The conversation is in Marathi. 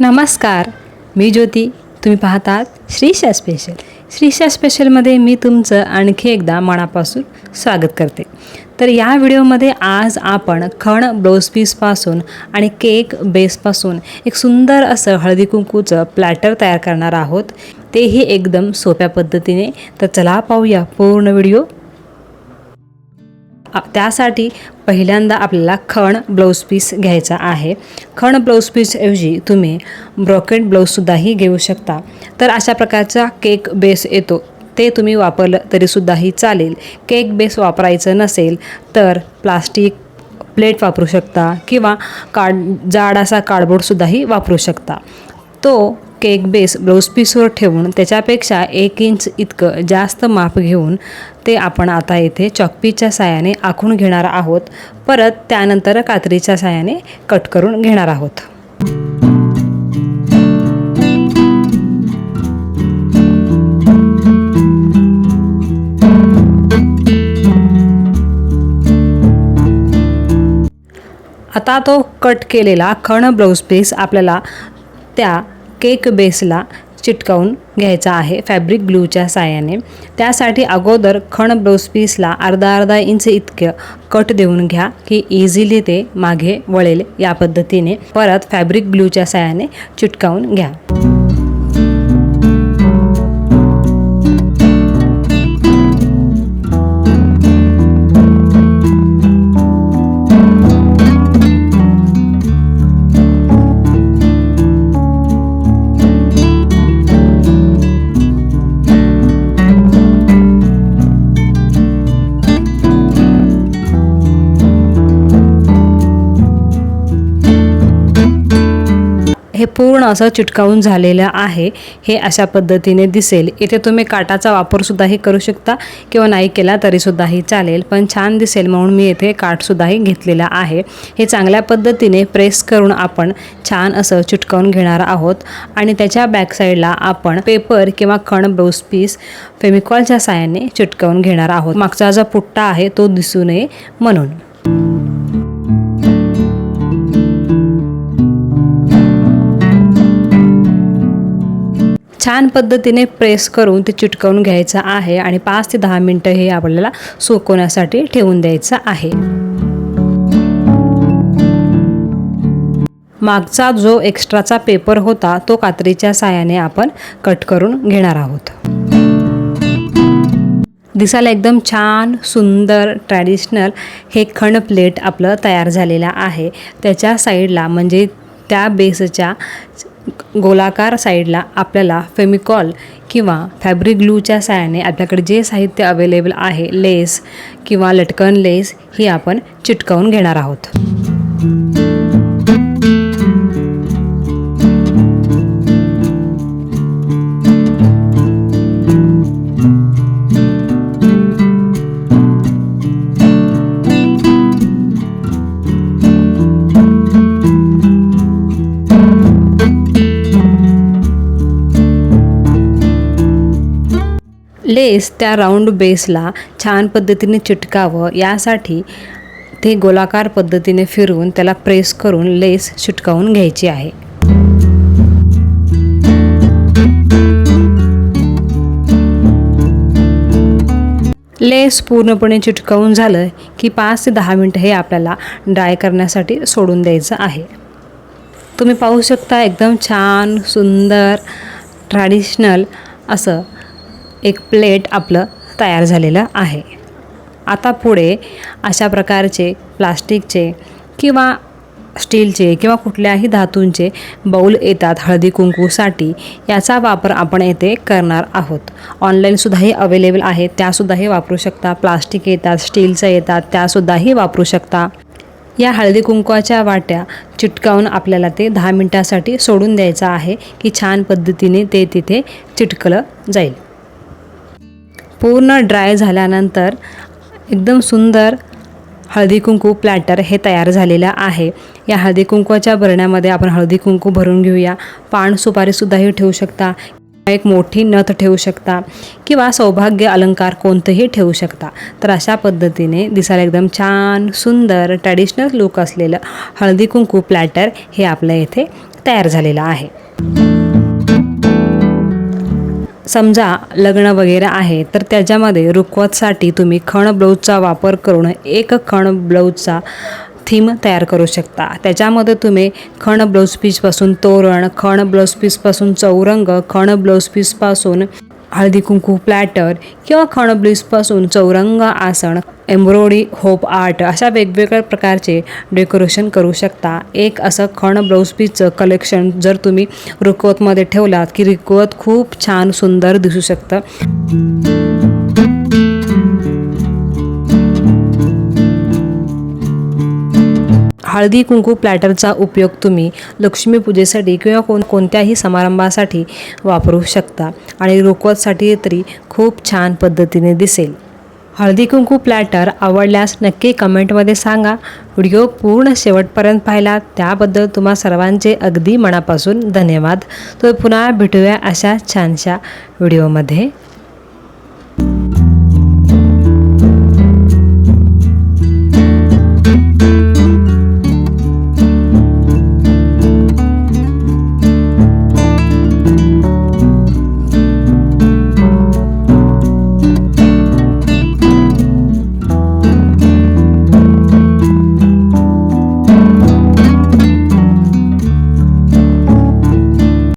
नमस्कार मी ज्योती. तुम्ही पाहतात श्रीशा स्पेशल श्रीशा स्पेशलमध्ये मी तुमचं आणखी एकदा मनापासून स्वागत करते. तर या व्हिडिओमध्ये आज आपण खण ब्लाऊज पीसपासून आणि केक बेसपासून एक सुंदर असं हळदी कुंकूचं प्लॅटर तयार करणार आहोत. तेही एकदम सोप्या पद्धतीने. तर चला पाहूया पूर्ण व्हिडिओ. त्यासाठी पहिल्यांदा आपल्याला खण ब्लाऊज पीस घ्यायचा आहे. खण ब्लाऊज पीसऐवजी तुम्ही ब्रॉकेट ब्लाऊजसुद्धाही घेऊ शकता. तर अशा प्रकारचा केक बेस येतो. ते तुम्ही वापरलं तरीसुद्धाही चालेल. केक बेस वापरायचं नसेल तर प्लास्टिक प्लेट वापरू शकता किंवा कार्ड जाड असा कार्डबोर्डसुद्धाही वापरू शकता. तो केक बेस ब्लाऊज पीसवर ठेवून त्याच्यापेक्षा एक इंच इतकं जास्त माप घेऊन ते आपण आता इथे चॉकपीच्या साहाय्याने आखून घेणार आहोत. परत त्यानंतर कात्रीच्या साहाय्याने कट करून घेणार आहोत. आता तो कट केलेला खण ब्लाऊज पीस आपल्याला त्या केक बेसला चिटकावून घ्यायचा आहे फॅब्रिक ग्लूच्या साहाय्याने त्यासाठी अगोदर खण ब्लाऊज पीसला अर्धा अर्धा इंच इतकं कट देऊन घ्या की इझिली ते मागे वळेल या पद्धतीने. परत फॅब्रिक ग्लूच्या साहाय्याने चिटकावून घ्या. हे पूर्ण असं चिटकावून झालेलं आहे. हे अशा पद्धतीने दिसेल. इथे तुम्ही काटाचा वापरसुद्धाही करू शकता किंवा नाही केला तरीसुद्धाही चालेल. पण छान दिसेल म्हणून मी येथे काठसुद्धाही घेतलेला आहे. हे चांगल्या पद्धतीने प्रेस करून आपण छान असं चिटकावून घेणार आहोत. आणि त्याच्या बॅकसाईडला आपण पेपर किंवा खण ब्रोस पीस फेमिकॉलच्या साहाय्याने चिटकावून घेणार आहोत. मागचा जो पुट्टा आहे तो दिसू नये म्हणून. छान पद्धतीने प्रेस करून ते चिटकवून घ्यायचं आहे आणि पाच ते दहा मिनटं हे आपल्याला सुकवण्यासाठी ठेवून द्यायचं आहे. मागचा जो एक्स्ट्राचा पेपर होता तो कात्रीच्या साहाय्याने आपण कट करून घेणार आहोत. दिसायला एकदम छान सुंदर ट्रॅडिशनल हे खण प्लेट आपलं तयार झालेलं आहे. त्याच्या साईडला म्हणजे त्या बेसच्या गोलाकार साईडला आपल्याला फेमिकॉल किंवा फॅब्रिक ग्लूच्या साहाय्याने आपल्याकडे जे साहित्य अवेलेबल आहे लेस किंवा लटकन लेस ही आपण चिटकावून घेणार आहोत. लेस त्या राऊंड बेसला छान पद्धतीने चिटकावं. यासाठी ते गोलाकार पद्धतीने फिरवून त्याला प्रेस करून लेस चिटकावून घ्यायची आहे. लेस पूर्णपणे चिटकावून झालं की पाच ते दहा मिनटं हे आपल्याला ड्राय करण्यासाठी सोडून द्यायचं आहे. तुम्ही पाहू शकता एकदम छान सुंदर ट्रॅडिशनल असं एक प्लेट आपलं तयार झालेलं आहे. आता पुढे अशा प्रकारचे प्लास्टिकचे किंवा स्टीलचे किंवा कुठल्याही धातूंचे बाऊल येतात हळदी कुंकूसाठी. याचा वापर आपण येथे करणार आहोत. ऑनलाईनसुद्धाही अवेलेबल आहेत त्यासुद्धाही वापरू शकता. प्लास्टिक येतात स्टीलचं येतात त्यासुद्धाही वापरू शकता. या हळदी कुंकवाच्या वाट्या चिटकावून आपल्याला ते दहा मिनटासाठी सोडून द्यायचं आहे की छान पद्धतीने ते तिथे चिटकलं जाईल. पूर्ण ड्राय झाल्यानंतर एकदम सुंदर हळदी कुंकू प्लॅटर हे तयार झालेलं आहे. या हळदी कुंकूच्या भरण्यामध्ये आपण हळदी कुंकू भरून घेऊया. पान सुपारीसुद्धाही ठेवू शकता. एक मोठी नथ ठेवू शकता. किंवा सौभाग्य अलंकार कोणतंही ठेवू शकता. तर अशा पद्धतीने दिसायला एकदम छान सुंदर ट्रॅडिशनल लुक असलेलं हळदी कुंकू प्लॅटर हे आपल्या इथे तयार झालेलं आहे. समजा लग्न वगैरे आहे तर त्याच्यामध्ये रुखवतसाठी तुम्ही खण ब्लाऊजचा वापर करून एक खण ब्लाऊजचा थीम तयार करू शकता. त्याच्यामध्ये तुम्ही खण ब्लाऊज पीसपासून तोरण खण ब्लाऊज पीसपासून चौरंग खण ब्लाऊज पीसपासून हळदी कुंकू प्लॅटर किंवा खण ब्लाऊजपासून चौरंग आसन एम्ब्रॉयडरी होप आर्ट अशा वेगवेगळ्या प्रकारचे डेकोरेशन करू शकता. एक असं खण ब्लाऊज पीसचं कलेक्शन जर तुम्ही रुकवतमध्ये ठेवलात की रुकवत खूप छान सुंदर दिसू शकतं. हळदी कुंकू प्लॅटरचा उपयोग तुम्ही लक्ष्मीपूजेसाठी किंवा कोण कोणत्याही समारंभासाठी वापरू शकता आणि रुखवतसाठी तरी खूप छान पद्धतीने दिसेल. हळदी कुंकू प्लॅटर आवडल्यास नक्की कमेंटमध्ये सांगा. व्हिडिओ पूर्ण शेवटपर्यंत पाहिला त्याबद्दल तुम्हा सर्वांचे अगदी मनापासून धन्यवाद. तर पुन्हा भेटूया अशा छानशा व्हिडिओमध्ये.